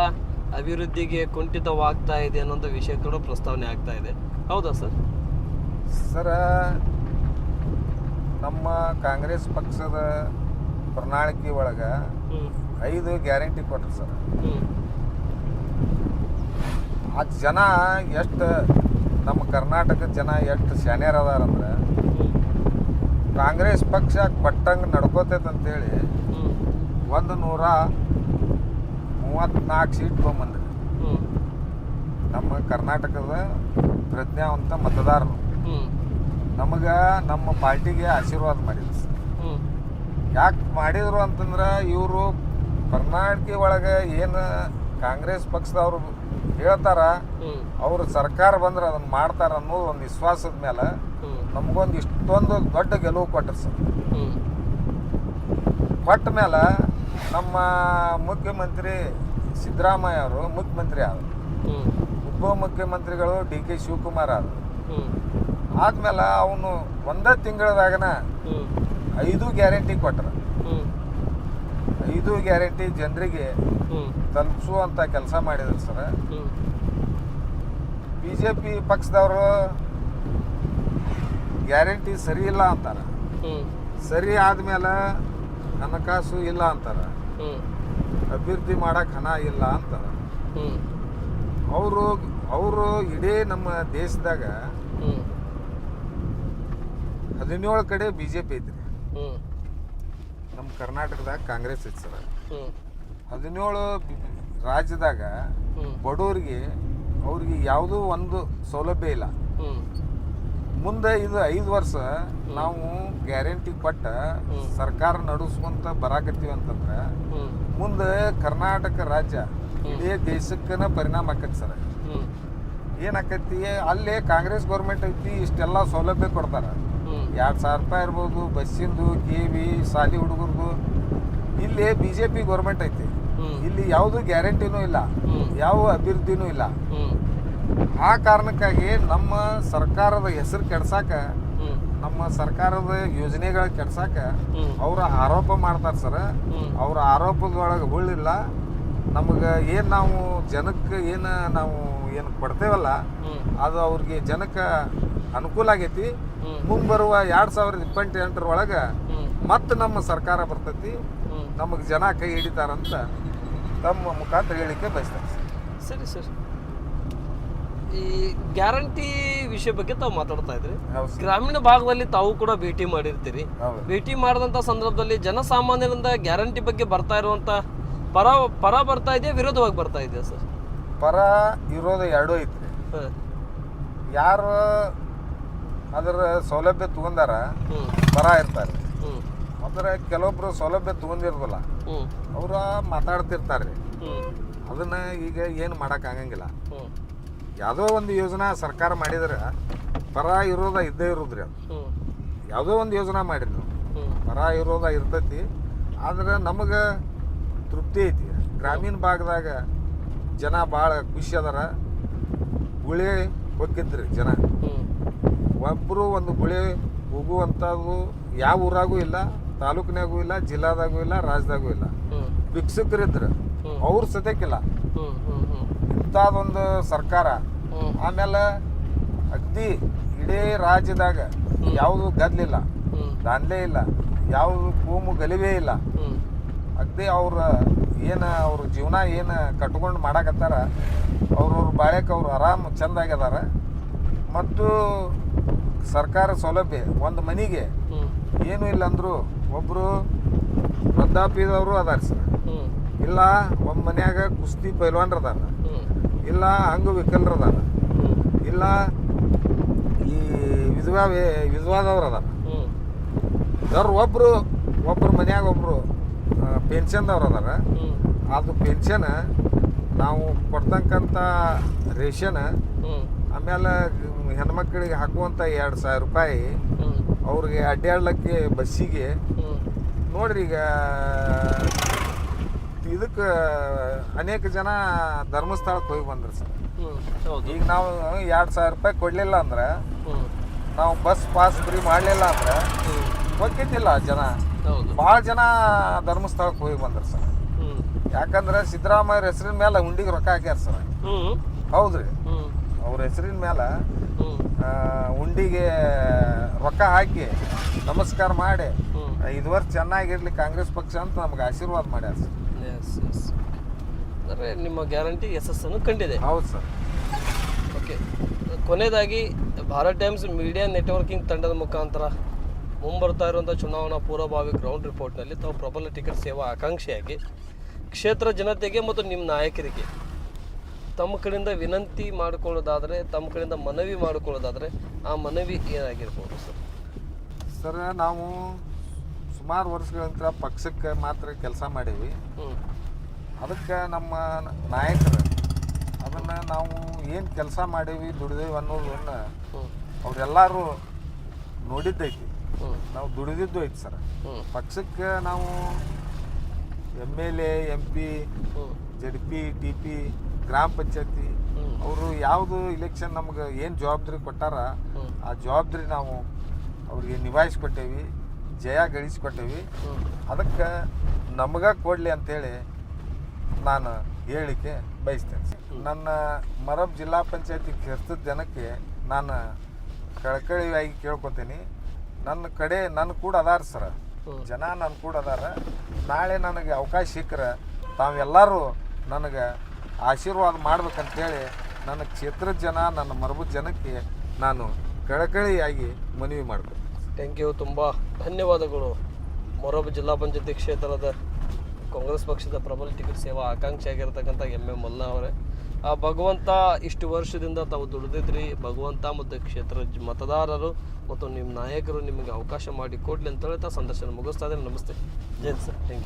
ಅಭಿವೃದ್ಧಿಗೆ ಕುಂಠಿತವಾಗ್ತಾ ಇದೆ ಅನ್ನೋಂಥ ವಿಷಯ ಕೂಡ ಪ್ರಸ್ತಾವನೆ ಆಗ್ತಾ ಇದೆ. ಹೌದಾ ಸರ್? ಸರ ನಮ್ಮ ಕಾಂಗ್ರೆಸ್ ಪಕ್ಷದ ಪ್ರಣಾಳಿಕೆ ಒಳಗೆ ಐದು ಗ್ಯಾರಂಟಿ ಕೊಟ್ರು ಸರ್. ಆ ಜನ ಎಷ್ಟು ನಮ್ಮ ಕರ್ನಾಟಕದ ಜನ ಎಷ್ಟು ಶಾನ್ಯರ್ ಅದಾರಂದ್ರೆ ಕಾಂಗ್ರೆಸ್ ಪಕ್ಷ ಕೊಟ್ಟಂಗೆ ನಡ್ಕೋತೈತೆ ಅಂತೇಳಿ ಒಂದು ನೂರ ಮೂವತ್ತ್ನಾಲ್ಕು ಸೀಟ್ ತೊಗೊಂಬಂದ್ರಿ. ನಮ್ಮ ಕರ್ನಾಟಕದ ಪ್ರಜ್ಞಾವಂತ ಮತದಾರರು. ನಮಗೆ ನಮ್ಮ ಪಾರ್ಟಿಗೆ ಆಶೀರ್ವಾದ ಮಾಡಿದ್ರು. ಯಾಕೆ ಮಾಡಿದ್ರು ಅಂತಂದ್ರೆ ಇವರು ಕರ್ನಾಟಕ ಒಳಗೆ ಏನು ಕಾಂಗ್ರೆಸ್ ಪಕ್ಷದವ್ರು ಹೇಳ್ತಾರ ಅವರು ಸರ್ಕಾರ ಬಂದ್ರೆ ಅದನ್ನ ಮಾಡ್ತಾರ ಅನ್ನೋದು ಒಂದು ವಿಶ್ವಾಸದ ಮೇಲೆ ನಮಗೊಂದು ಇಷ್ಟೊಂದು ದೊಡ್ಡ ಗೆಲುವು ಕೊಟ್ಟರು ಸರ್. ಕೊಟ್ಟ ಮೇಲೆ ನಮ್ಮ ಮುಖ್ಯಮಂತ್ರಿ ಸಿದ್ದರಾಮಯ್ಯ ಅವರು ಮುಖ್ಯಮಂತ್ರಿ ಆದರು. ಉಪ ಮುಖ್ಯಮಂತ್ರಿಗಳು ಡಿ ಕೆ ಶಿವಕುಮಾರ್ ಆದರು. ಆದ್ಮೇಲೆ ಅವನು ಒಂದೇ ತಿಂಗಳದಾಗನ ಐದು ಗ್ಯಾರಂಟಿ ಕೊಟ್ಟರು ಐದು ಗ್ಯಾರಂಟಿ ಜನರಿಗೆ ತಲುಪಿಸುವಂಥ ಕೆಲಸ ಮಾಡಿದ್ರು ಸರ್. ಬಿ ಜೆ ಪಿ ಪಕ್ಷದವರು ಗ್ಯಾರಂಟಿ ಸರಿ ಇಲ್ಲ ಅಂತಾರೆ. ಸರಿ ಆದ್ಮೇಲೆ ಹಣಕಾಸು ಇಲ್ಲ ಅಂತಾರೆ. ಅಭಿವೃದ್ಧಿ ಮಾಡಕ್ಕೆ ಹಣ ಇಲ್ಲ ಅಂತಾರ. ಅವರು ಅವರು ಇಡೀ ನಮ್ಮ ದೇಶದಾಗ ಹದಿನೇಳು ಕಡೆ ಬಿ ಜೆ ಪಿ ಐತ್ರಿ ನಮ್ಮ ಕರ್ನಾಟಕದಾಗ ಕಾಂಗ್ರೆಸ್ ಐತಿ ಸರ್. ಹದಿನೇಳು ರಾಜ್ಯದಾಗ ಬಡವರಿಗೆ ಅವ್ರಿಗೆ ಯಾವುದೂ ಒಂದು ಸೌಲಭ್ಯ ಇಲ್ಲ. ಮುಂದೆ ಇದು ಐದು ವರ್ಷ ನಾವು ಗ್ಯಾರಂಟಿ ಕೊಟ್ಟ ಸರ್ಕಾರ ನಡೆಸ್ಕೊಂತ ಬರಾಕತ್ತೀವಿ ಅಂತಂದ್ರೆ ಮುಂದೆ ಕರ್ನಾಟಕ ರಾಜ್ಯ. ಇಡೀ ದೇಶಕ್ಕನ ಪರಿಣಾಮ ಆಕತಿ ಸರ್. ಏನಾಕತಿ ಅಲ್ಲೇ ಕಾಂಗ್ರೆಸ್ ಗೌರ್ಮೆಂಟ್ ಐತಿ ಇಷ್ಟೆಲ್ಲ ಸೌಲಭ್ಯ ಕೊಡ್ತಾರ. ಎರಡು ಸಾವಿರ ರೂಪಾಯಿ ಇರ್ಬೋದು ಬಸ್ಸಿಂದು ಕೆ ವಿ ಶಾಲಿ ಹುಡುಗರ್ದು. ಇಲ್ಲಿ ಬಿ ಜೆ ಪಿ ಗೌರ್ಮೆಂಟ್ ಐತಿ. ಇಲ್ಲಿ ಯಾವುದು ಗ್ಯಾರಂಟಿನೂ ಇಲ್ಲ. ಯಾವ ಅಭಿವೃದ್ಧಿನೂ ಇಲ್ಲ. ಆ ಕಾರಣಕ್ಕಾಗಿ ನಮ್ಮ ಸರ್ಕಾರದ ಹೆಸರು ಕೆಡ್ಸಾಕ ನಮ್ಮ ಸರ್ಕಾರದ ಯೋಜನೆಗಳ ಕೆಡ್ಸಾಕ ಅವ್ರ ಆರೋಪ ಮಾಡ್ತಾರೆ ಸರ್. ಅವ್ರ ಆರೋಪದೊಳಗೆ ಹುಳ್ಳಿಲ್ಲ ನಮಗೆ ಏನು ನಾವು ಜನಕ್ಕೆ ಏನು ನಾವು ಏನು ಕೊಡ್ತೇವಲ್ಲ ಅದು ಅವ್ರಿಗೆ ಜನಕ್ಕೆ ಅನುಕೂಲ ಆಗೈತಿ. ಮುಂಬರುವ ಎರಡು ಸಾವಿರದ ಇಪ್ಪತ್ತೆಂಟರೊಳಗೆ ಮತ್ತೆ ನಮ್ಮ ಸರ್ಕಾರ ಬರ್ತೈತಿ. ನಮಗೆ ಜನ ಕೈ ಹಿಡಿತಾರಂತ ತಮ್ಮ ಮುಖಾಂತರ ಹೇಳಿಕೆ ಬಯಸ್ತಾರೆ. ಸರಿ ಸರ್. ಈ ಗ್ಯಾರಂಟಿ ವಿಷಯ ಬಗ್ಗೆ ತಾವು ಮಾತಾಡ್ತಾ ಇದ್ರಿ. ಹೌದು ಸರ್. ಗ್ರಾಮೀಣ ಭಾಗದಲ್ಲಿ ತಾವು ಕೂಡ ಭೇಟಿ ಮಾಡಿರ್ತೀರಿ. ಹೌದು. ಭೇಟಿ ಮಾಡಿದಂಥ ಸಂದರ್ಭದಲ್ಲಿ ಜನಸಾಮಾನ್ಯರಿಂದ ಗ್ಯಾರಂಟಿ ಬಗ್ಗೆ ಬರ್ತಾ ಇರುವಂತ ಪರ ಪರ ಬರ್ತಾ ಇದೆಯಾ ವಿರೋಧವಾಗಿ ಬರ್ತಾ ಇದೆಯಾ ಸರ್? ಪರ ವಿರೋಧ ಎರಡೂ ಐತ್ರಿ. ಹಾಂ. ಯಾರು ಅದರ ಸೌಲಭ್ಯ ತಗೊಂಡಾರ ಹ್ಞೂ ಪರ ಇರ್ತಾರೆ. ಹ್ಞೂ ಅಂದ್ರೆ ಕೆಲವೊಬ್ರು ಸೌಲಭ್ಯ ತಗೊಂಡಿರೋದಿಲ್ಲ ಅವ್ರ ಮಾತಾಡ್ತಿರ್ತಾರೆ. ಅದನ್ನ ಈಗ ಏನು ಮಾಡಕ್ ಆಗಂಗಿಲ್ಲ. ಯಾವುದೋ ಒಂದು ಯೋಜನಾ ಸರ್ಕಾರ ಮಾಡಿದ್ರೆ ಪರ ಇರೋದ ಇದ್ದೇ ಇರೋದ್ರಿ ಅದು. ಯಾವುದೋ ಒಂದು ಯೋಜನಾ ಮಾಡಿದ್ರು ಪರ ಇರೋದ ಇರ್ತೈತಿ. ಆದ್ರೆ ನಮಗೆ ತೃಪ್ತಿ ಐತಿ. ಗ್ರಾಮೀಣ ಭಾಗದಾಗ ಜನ ಭಾಳ ಖುಷಿ ಅದಾರ. ಗುಳಿ ಹೋಗಿದ್ರಿ ಜನ. ಒಬ್ಬರು ಒಂದು ಗುಳಿ ಹೋಗುವಂಥದ್ದು ಯಾವ ಊರಾಗೂ ಇಲ್ಲ. ತಾಲೂಕಿನಾಗೂ ಇಲ್ಲ ಜಿಲ್ಲಾದಾಗೂ ಇಲ್ಲ ರಾಜ್ಯದಾಗೂ ಇಲ್ಲ. ಭಿಕ್ಷುಕರಿದ್ರು. ಅವ್ರ ಸದ್ಯಕ್ಕಿಲ್ಲ. ಹ್ಞೂ ಸರ್ಕಾರ ಆಮೇಲೆ ಅಗ್ದಿ ಇಡೀ ರಾಜ್ಯದಾಗ ಯಾವುದು ಗದ್ಲಿಲ್ಲ ಹ್ಞೂ ಇಲ್ಲ ಯಾವುದು ಭೂಮು ಗಲಿವೇ ಇಲ್ಲ. ಅಗ್ದಿ ಅವ್ರ ಏನು ಅವ್ರ ಜೀವನ ಏನು ಕಟ್ಕೊಂಡು ಮಾಡಾಕತ್ತಾರ ಅವ್ರವ್ರ ಬಾಳ್ಯಕ್ಕೆ ಅವ್ರು ಆರಾಮ್ ಚಂದಾಗ್ಯದಾರ ಮತ್ತು ಸರ್ಕಾರ ಸೌಲಭ್ಯ ಒಂದು ಮನೆಗೆ ಏನೂ ಇಲ್ಲ ಅಂದ್ರು ಒಬ್ಬರು ವೃದ್ಧಾಪ್ಯದವರು ಅದಾರ ಸರ್. ಇಲ್ಲ ಒಬ್ಬ ಮನ್ಯಾಗ ಕುಸ್ತಿ ಪೈಲ್ವಾನ್ರ ಅದಾರ ಇಲ್ಲ ಅಂಗವಿಕಲರು ಅದಾರ ಇಲ್ಲ ಈ ವಿಧವಾ ವಿಧವಾದವ್ರು ಅದಾರ ದರ್ ಒಬ್ಬರು ಒಬ್ಬರು ಮನ್ಯಾಗ ಒಬ್ಬರು ಪೆನ್ಷನ್ದವ್ರು ಅದಾರ ಅದು ಪೆನ್ಷನ್ ನಾವು ಕೊಡ್ತಕ್ಕಂಥ ರೇಷನ್ ಆಮೇಲೆ ಹೆಣ್ಮಕ್ಳಿಗೆ ಹಾಕುವಂಥ ಎರಡು ಸಾವಿರ ರೂಪಾಯಿ ಅವ್ರಿಗೆ ಅಡ್ಡಾಡ್ಲಿಕ್ಕೆ ಬಸ್ಸಿಗೆ ನೋಡ್ರಿ ಈಗ ಇದಕ್ಕೆ ಅನೇಕ ಜನ ಧರ್ಮಸ್ಥಳಕ್ಕೆ ಹೋಗಿ ಬಂದ್ರು ಸರ್. ಈಗ ನಾವು ಎರಡು ಸಾವಿರ ರೂಪಾಯಿ ಕೊಡಲಿಲ್ಲ ಅಂದ್ರೆ ನಾವು ಬಸ್ ಪಾಸ್ ಫ್ರೀ ಮಾಡಲಿಲ್ಲ ಅಂದ್ರೆ ಹೋಗಿದ್ದಿಲ್ಲ ಜನ. ಭಾಳ ಜನ ಧರ್ಮಸ್ಥಳಕ್ಕೆ ಹೋಗಿ ಬಂದ್ರು ಸರ್. ಯಾಕಂದ್ರೆ ಸಿದ್ದರಾಮಯ್ಯ ಹೆಸರಿನ ಮೇಲೆ ಉಂಡಿಗೆ ರೊಕ್ಕ ಹಾಕ್ಯಾರ ಸರ್. ಹೌದ್ರಿ. ಅವ್ರ ಹೆಸರಿನ ಮೇಲೆ ಉಂಡಿಗೆ ರೊಕ್ಕ ಹಾಕಿ ನಮಸ್ಕಾರ ಮಾಡಿ ಐದು ವರ್ಷ ಚೆನ್ನಾಗಿರ್ಲಿ ಕಾಂಗ್ರೆಸ್ ಪಕ್ಷ ಅಂತ ನಮ್ಗೆ ಆಶೀರ್ವಾದ ಮಾಡ್ಯಾರ ಸರ್. ಎಸ್ ಎಸ್ ಅಂದರೆ ನಿಮ್ಮ ಗ್ಯಾರಂಟಿ ಯಶಸ್ಸನ್ನು ಕಂಡಿದೆ. ಹೌದು ಸರ್. ಓಕೆ. ಕೊನೆಯದಾಗಿ ಭಾರತ್ ಟೈಮ್ಸ್ ಮೀಡಿಯಾ ನೆಟ್ವರ್ಕಿಂಗ್ ತಂಡದ ಮುಖಾಂತರ ಮುಂಬರ್ತಾ ಇರುವಂಥ ಚುನಾವಣಾ ಪೂರ್ವಭಾವಿ ಗ್ರೌಂಡ್ ರಿಪೋರ್ಟ್ನಲ್ಲಿ ತಾವು ಪ್ರಬಲ ಟಿಕೆಟ್ ಸೇವಾ ಆಕಾಂಕ್ಷಿಯಾಗಿ ಕ್ಷೇತ್ರ ಜನತೆಗೆ ಮತ್ತು ನಿಮ್ಮ ನಾಯಕರಿಗೆ ತಮ್ಮ ಕಡೆಯಿಂದ ವಿನಂತಿ ಮಾಡಿಕೊಳ್ಳೋದಾದರೆ ತಮ್ಮ ಕಡೆಯಿಂದ ಮನವಿ ಮಾಡಿಕೊಳ್ಳೋದಾದರೆ ಆ ಮನವಿ ಏನಾಗಿರ್ಬೋದು ಸರ್? ಸರ್ ನಾವು ಸುಮಾರು ನಂತರ ಪಕ್ಷಕ್ಕೆ ಮಾತ್ರ ಕೆಲಸ ಮಾಡೀವಿ ಅದಕ್ಕೆ ನಮ್ಮ ನಾಯಕರು ಅದನ್ನು ನಾವು ಏನು ಕೆಲಸ ಮಾಡೀವಿ ದುಡಿದೇವಿ ಅನ್ನೋದನ್ನು ಅವರೆಲ್ಲರೂ ನೋಡಿದ್ದೈತಿ. ನಾವು ದುಡಿದಿದ್ದು ಐತಿ ಸರ್. ಪಕ್ಷಕ್ಕೆ ನಾವು M L A M P Z P T P ಗ್ರಾಮ ಪಂಚಾಯತಿ ಅವರು ಯಾವುದು ಇಲೆಕ್ಷನ್ ನಮ್ಗೆ ಏನು ಜವಾಬ್ದಾರಿ ಕೊಟ್ಟಾರ ಆ ಜವಾಬ್ದಾರಿ ನಾವು ಅವ್ರಿಗೆ ನಿಭಾಯಿಸ್ಕೊಟ್ಟೇವಿ. ಜಯ ಗಳಿಸಿಕೊಟ್ಟೇವಿ. ಅದಕ್ಕೆ ನಮಗೆ ಕೊಡಲಿ ಅಂತೇಳಿ ನಾನು ಹೇಳಿಕೆ ಬಯಸ್ತೇನೆ. ನನ್ನ ಮರಬ್ ಜಿಲ್ಲಾ ಪಂಚಾಯತಿ ಕೆರ್ತದ ಜನಕ್ಕೆ ನಾನು ಕಳಕಳಿಯಾಗಿ ಕೇಳ್ಕೊತೀನಿ. ನನ್ನ ಕಡೆ ನನ್ನ ಕೂಡ ಅದಾರ ಸರ. ಜನ ನನ್ನ ಕೂಡ ಅದಾರ. ನಾಳೆ ನನಗೆ ಅವಕಾಶ ಸಿಕ್ಕರೆ ತಾವೆಲ್ಲರೂ ನನಗೆ ಆಶೀರ್ವಾದ ಮಾಡ್ಬೇಕಂತೇಳಿ ನನ್ನ ಕ್ಷೇತ್ರದ ಜನ ನನ್ನ ಮರಬದ ಜನಕ್ಕೆ ನಾನು ಕಳಕಳಿಯಾಗಿ ಮನವಿ ಮಾಡ್ತೀನಿ ಥ್ಯಾಂಕ್ ಯು ತುಂಬ ಧನ್ಯವಾದಗಳು. ಮೊರಬ್ ಜಿಲ್ಲಾ ಪಂಚಾಯತಿ ಕ್ಷೇತ್ರದ ಕಾಂಗ್ರೆಸ್ ಪಕ್ಷದ ಪ್ರಬಲ ಟಿಕೆಟ್ ಸೇವಾ ಆಕಾಂಕ್ಷಿಯಾಗಿರ್ತಕ್ಕಂಥ ಎಂ ಎ ಮಲ್ಲ ಅವರೇ. ಆ ಭಗವಂತ ಇಷ್ಟು ವರ್ಷದಿಂದ ತಾವು ದುಡಿದಿದ್ರಿ. ಭಗವಂತ ಮತ್ತು ಕ್ಷೇತ್ರ ಮತದಾರರು ಮತ್ತು ನಿಮ್ಮ ನಾಯಕರು ನಿಮಗೆ ಅವಕಾಶ ಮಾಡಿ ಕೊಡಲಿ ಅಂತ ಹೇಳ್ತಾ ಸಂದರ್ಶನ ಮುಗಿಸ್ತಾ ಇದ್ದೀನಿ. ನಮಸ್ತೆ. ಜೈನ್ ಸರ್. Thank you